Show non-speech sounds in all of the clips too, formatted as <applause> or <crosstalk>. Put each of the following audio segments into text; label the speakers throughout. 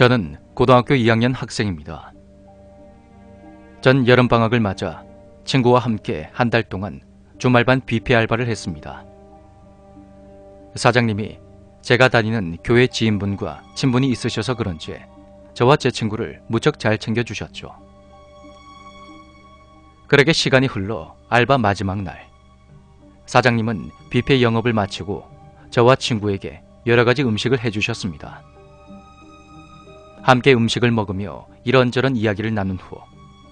Speaker 1: 저는 고등학교 2학년 학생입니다. 전 여름방학을 맞아 친구와 함께 한 달 동안 주말반 뷔페 알바를 했습니다. 사장님이 제가 다니는 교회 지인분과 친분이 있으셔서 그런지 저와 제 친구를 무척 잘 챙겨주셨죠. 그렇게 시간이 흘러 알바 마지막 날, 사장님은 뷔페 영업을 마치고 저와 친구에게 여러 가지 음식을 해주셨습니다. 함께 음식을 먹으며 이런저런 이야기를 나눈 후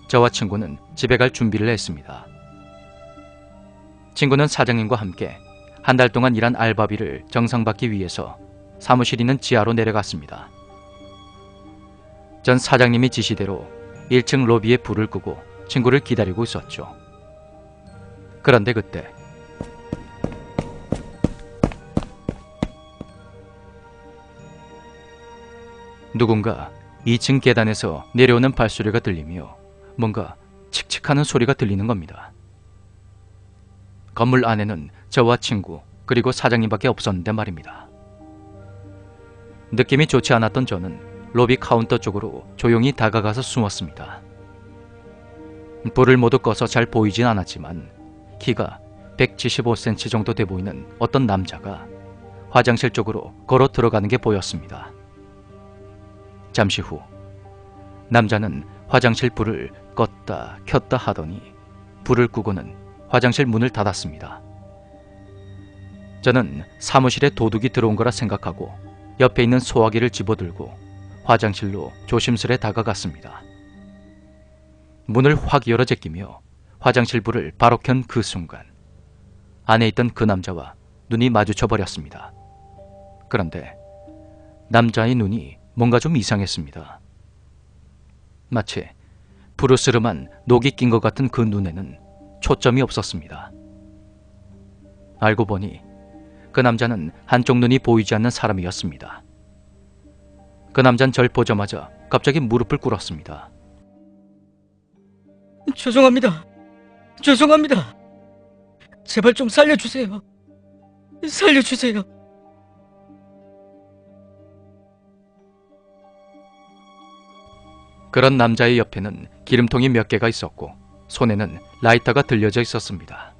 Speaker 1: 저와 친구는 집에 갈 준비를 했습니다. 친구는 사장님과 함께 한 달 동안 일한 알바비를 정상받기 위해서 사무실 있는 지하로 내려갔습니다. 전 사장님이 지시대로 1층 로비에 불을 끄고 친구를 기다리고 있었죠. 그런데 그때 누군가 2층 계단에서 내려오는 발소리가 들리며 뭔가 칙칙하는 소리가 들리는 겁니다. 건물 안에는 저와 친구 그리고 사장님밖에 없었는데 말입니다. 느낌이 좋지 않았던 저는 로비 카운터 쪽으로 조용히 다가가서 숨었습니다. 불을 모두 꺼서 잘 보이진 않았지만 키가 175cm 정도 돼 보이는 어떤 남자가 화장실 쪽으로 걸어 들어가는 게 보였습니다. 잠시 후 남자는 화장실 불을 껐다 켰다 하더니 불을 끄고는 화장실 문을 닫았습니다. 저는 사무실에 도둑이 들어온 거라 생각하고 옆에 있는 소화기를 집어들고 화장실로 조심스레 다가갔습니다. 문을 확 열어 제끼며 화장실 불을 바로 켠 그 순간 안에 있던 그 남자와 눈이 마주쳐 버렸습니다. 그런데 남자의 눈이 뭔가 좀 이상했습니다. 마치 부르스름한 녹이 낀 것 같은 그 눈에는 초점이 없었습니다. 알고 보니 그 남자는 한쪽 눈이 보이지 않는 사람이었습니다. 그 남자는 절 보자마자 갑자기 무릎을 꿇었습니다.
Speaker 2: 죄송합니다. 죄송합니다. 제발 좀 살려주세요. 살려주세요.
Speaker 1: 그런 남자의 옆에는 기름통이 몇 개가 있었고 손에는 라이터가 들려져 있었습니다.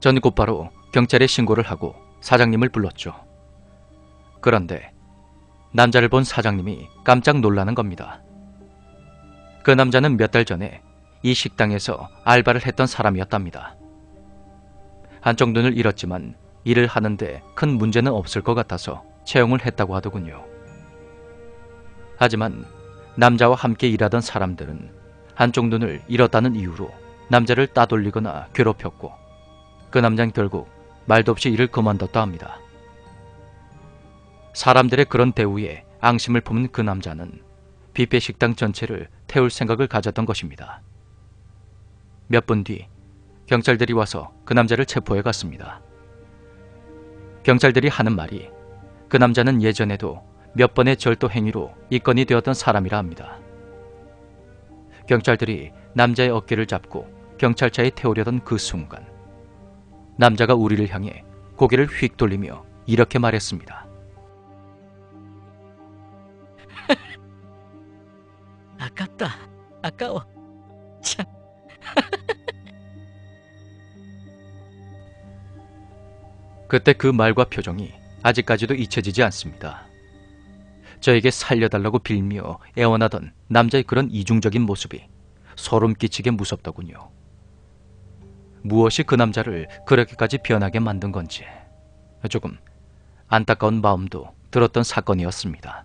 Speaker 1: 전 곧바로 경찰에 신고를 하고 사장님을 불렀죠. 그런데 남자를 본 사장님이 깜짝 놀라는 겁니다. 그 남자는 몇 달 전에 이 식당에서 알바를 했던 사람이었답니다. 한쪽 눈을 잃었지만 일을 하는데 큰 문제는 없을 것 같아서 채용을 했다고 하더군요. 하지만 남자와 함께 일하던 사람들은 한쪽 눈을 잃었다는 이유로 남자를 따돌리거나 괴롭혔고 그 남자는 결국 말도 없이 일을 그만뒀다 합니다. 사람들의 그런 대우에 앙심을 품은 그 남자는 뷔페 식당 전체를 태울 생각을 가졌던 것입니다. 몇 분 뒤 경찰들이 와서 그 남자를 체포해 갔습니다. 경찰들이 하는 말이 그 남자는 예전에도 몇 번의 절도 행위로 입건이 되었던 사람이라 합니다. 경찰들이 남자의 어깨를 잡고 경찰차에 태우려던 그 순간 남자가 우리를 향해 고개를 휙 돌리며 이렇게 말했습니다. <laughs>
Speaker 2: 아깝다. 아까워. 참.
Speaker 1: 그때 그 말과 표정이 아직까지도 잊혀지지 않습니다. 저에게 살려달라고 빌며 애원하던 남자의 그런 이중적인 모습이 소름 끼치게 무섭더군요. 무엇이 그 남자를 그렇게까지 변하게 만든 건지 조금 안타까운 마음도 들었던 사건이었습니다.